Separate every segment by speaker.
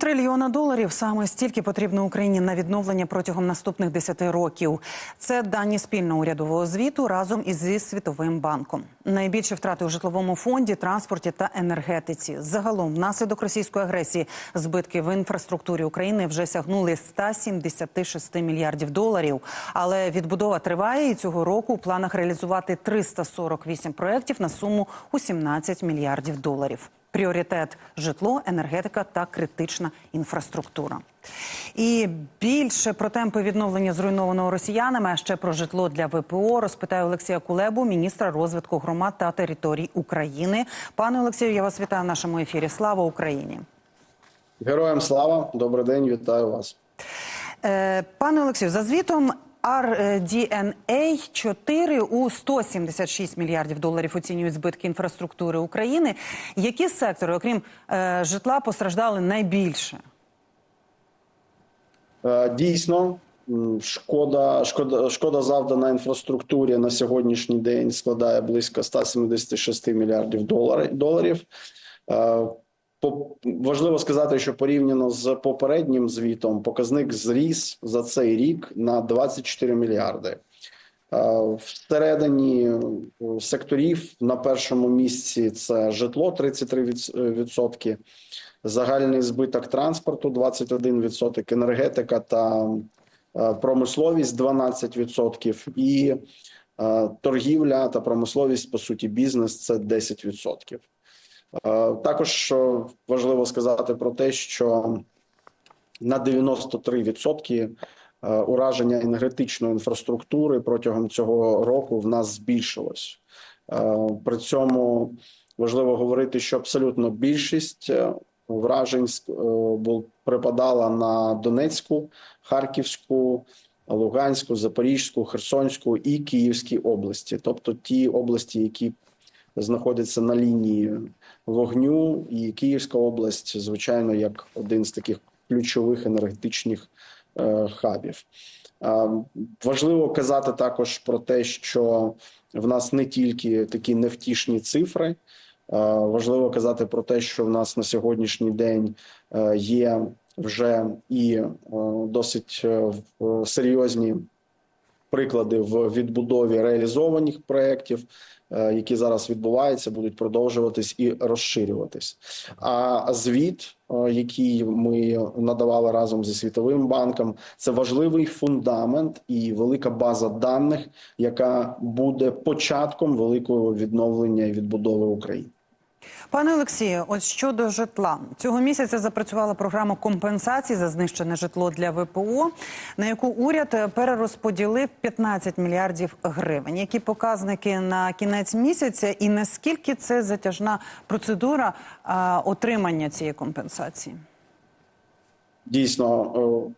Speaker 1: Трильйона доларів саме стільки потрібно Україні на відновлення протягом наступних 10 років. Це дані спільного урядового звіту разом із Світовим банком. Найбільші втрати у житловому фонді, транспорті та енергетиці. Загалом, внаслідок російської агресії, збитки в інфраструктурі України вже сягнули 176 мільярдів доларів. Але відбудова триває і цього року у планах реалізувати 348 проєктів на суму у 17 мільярдів доларів. Пріоритет житло, енергетика та критична інфраструктура. І більше про темпи відновлення зруйнованого росіянами, а ще про житло для ВПО розпитаю Олексія Кулебу, міністра розвитку громад та територій України. Пане Олексію, я вас вітаю в нашому ефірі. Слава Україні!
Speaker 2: Героям слава, добрий день, вітаю вас.
Speaker 1: Е, Пане Олексію, за звітом RDNA 4 у 176 мільярдів доларів оцінюють збитки інфраструктури України. Які сектори, окрім е, житла, постраждали найбільше?
Speaker 2: Е, Дійсно, шкода, шкода, шкода завдана інфраструктурі на сьогоднішній день складає близько 176 мільярдів доларів. Е, Важливо сказати, що порівняно з попереднім звітом показник зріс за цей рік на 24 мільярди. Е, Всередині е, секторів на першому місці це житло 33%, загальний збиток транспорту 21%, енергетика та е, промисловість 12% і е, торгівля та промисловість, по суті, бізнес це 10%. Е, Також е, важливо сказати про те, що на 93% е, ураження енергетичної інфраструктури протягом цього року в нас збільшилось. При цьому важливо говорити, що абсолютно більшість вражень припадала на Донецьку, Харківську, Луганську, Запорізьку, Херсонську і Київській області, тобто ті області, які знаходяться на лінії вогню, і Київська область, звичайно, як один з таких ключових енергетичних е, хабів. Важливо казати також про те, що в нас не тільки такі невтішні цифри. Е, Важливо казати про те, що в нас на сьогоднішній день е, є вже і досить серйозні приклади в відбудові реалізованих проєктів, е, які зараз відбуваються, будуть продовжуватись і розширюватись. А звіт, е, який ми надавали разом зі світовим банком, це важливий фундамент і велика база даних, яка буде початком великого відновлення і відбудови України.
Speaker 1: Пане Олексію, от щодо житла цього місяця запрацювала програма компенсацій за знищене житло для ВПО, на яку уряд перерозподілив 15 мільярдів гривень. Які показники на кінець місяця, і наскільки це затяжна процедура а, отримання цієї компенсації?
Speaker 2: Дійсно, е,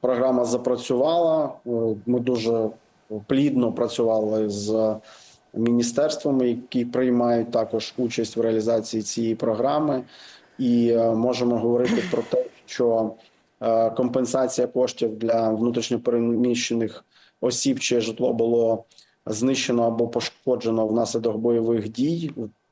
Speaker 2: програма запрацювала. Е, Ми дуже плідно працювали з міністерствами, які приймають також участь в реалізації цієї програми, і е, можемо говорити про те, що е, компенсація коштів для внутрішньопереміщених осіб, чиє житло було знищено або пошкоджено внаслідок бойових дій.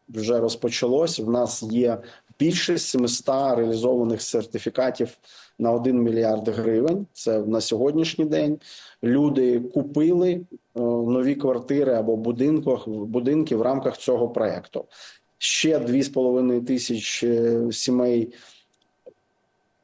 Speaker 2: Вже розпочалось. В нас є більше 700 реалізованих сертифікатів на 1 мільярд гривень. Це на сьогоднішній день. Люди купили нові квартири або будинках будинки в рамках цього проекту. Ще 2,5 тисяч сімей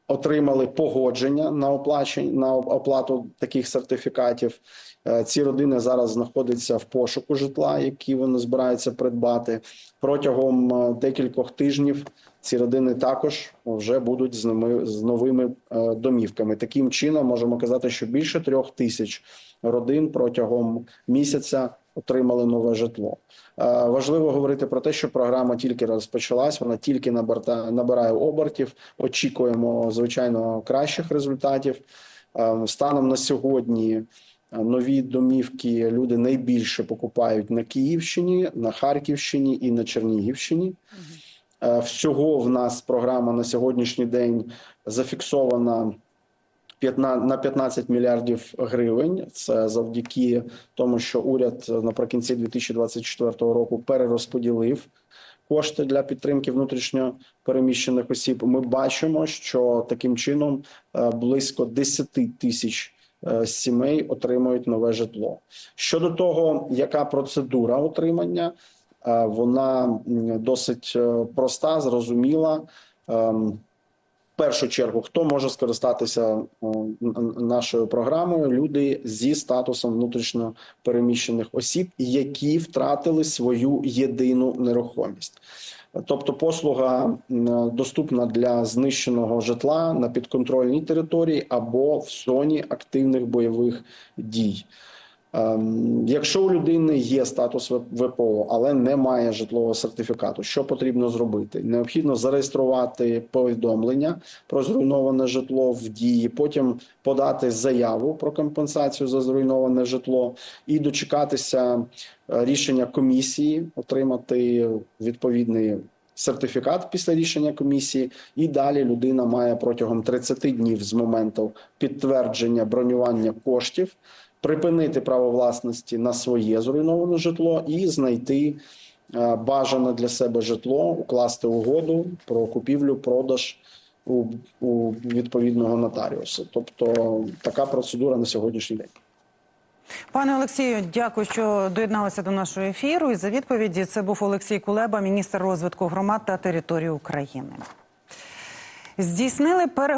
Speaker 2: отримали погодження на оплачення на оплату таких сертифікатів. Е, Ці родини зараз знаходяться в пошуку житла, які вони збираються придбати. Протягом е, декількох тижнів ці родини також вже будуть з ними з новими е, домівками. Таким чином можемо казати, що більше трьох тисяч родин протягом місяця отримали нове житло. Е, Важливо говорити про те, що програма тільки розпочалась, вона тільки набирає обертів. Очікуємо звичайно кращих результатів. Е, Станом на сьогодні е, нові домівки люди найбільше покупають на Київщині, на Харківщині і на Чернігівщині. Всього в нас програма на сьогоднішній день зафіксована 15 на 15 мільярдів гривень. Це завдяки тому, що уряд наприкінці 2024 року перерозподілив кошти для підтримки внутрішньо переміщених осіб. Ми бачимо, що таким чином е, близько 10 тисяч е, сімей отримують нове житло. Щодо того, яка процедура отримання, е, вона досить проста, зрозуміла. Першу чергу, хто може скористатися н- нашою програмою? Люди зі статусом внутрішньо переміщених осіб, які втратили свою єдину нерухомість. Тобто, послуга доступна для знищеного житла на підконтрольній території або в зоні активних бойових дій. Ем, Якщо у людини є статус ВПО, але немає житлового сертифікату, що потрібно зробити? Необхідно зареєструвати повідомлення про зруйноване житло в дії, потім подати заяву про компенсацію за зруйноване житло і дочекатися е, рішення комісії, отримати відповідний сертифікат після рішення комісії, і далі людина має протягом 30 днів з моменту підтвердження бронювання коштів припинити право власності на своє зруйноване житло і знайти е, бажане для себе житло, укласти угоду про купівлю, продаж у, у відповідного нотаріуса. Тобто така процедура на сьогоднішній день.
Speaker 1: Пане Олексію, дякую, що доєдналися до нашого ефіру. І за відповіді це був Олексій Кулеба, міністр розвитку громад та території України. Здійснили пере.